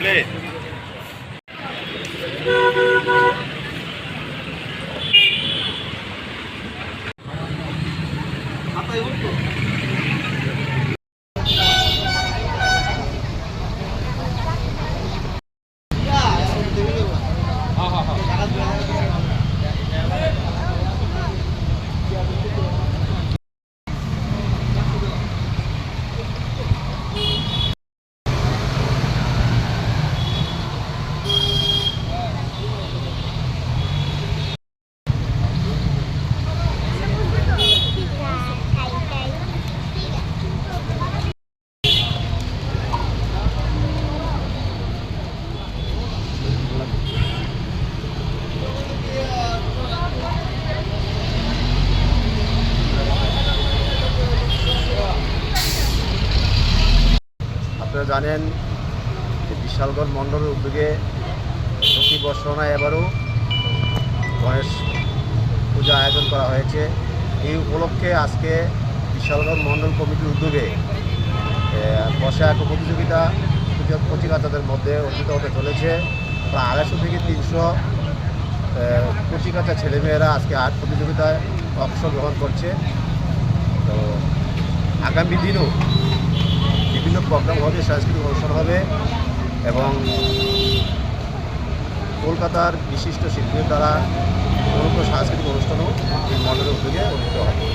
play. Apa itu? জানেন যে বিশালগড় মণ্ডলের উদ্যোগে প্রতি বছর এবারও গণেশ পূজা আয়োজন করা হয়েছে। এই উপলক্ষে আজকে বিশালগড় মণ্ডল কমিটির উদ্যোগে বসে এক প্রতিযোগিতা কচিকাচাদের মধ্যে অনুষ্ঠিত হতে চলেছে। প্রায় আড়াইশো থেকে তিনশো কচিকাচা ছেলেমেয়েরা আজকে আর্ট প্রতিযোগিতায় অংশগ্রহণ করছে। তো আগামী দিনও বিভিন্ন প্রোগ্রাম হবে, সাংস্কৃতিক অনুষ্ঠান হবে এবং কলকাতার বিশিষ্ট শিল্পীর দ্বারা মূলত সাংস্কৃতিক অনুষ্ঠানও এই মণ্ডলের উদ্যোগে অনুষ্ঠিত হবে।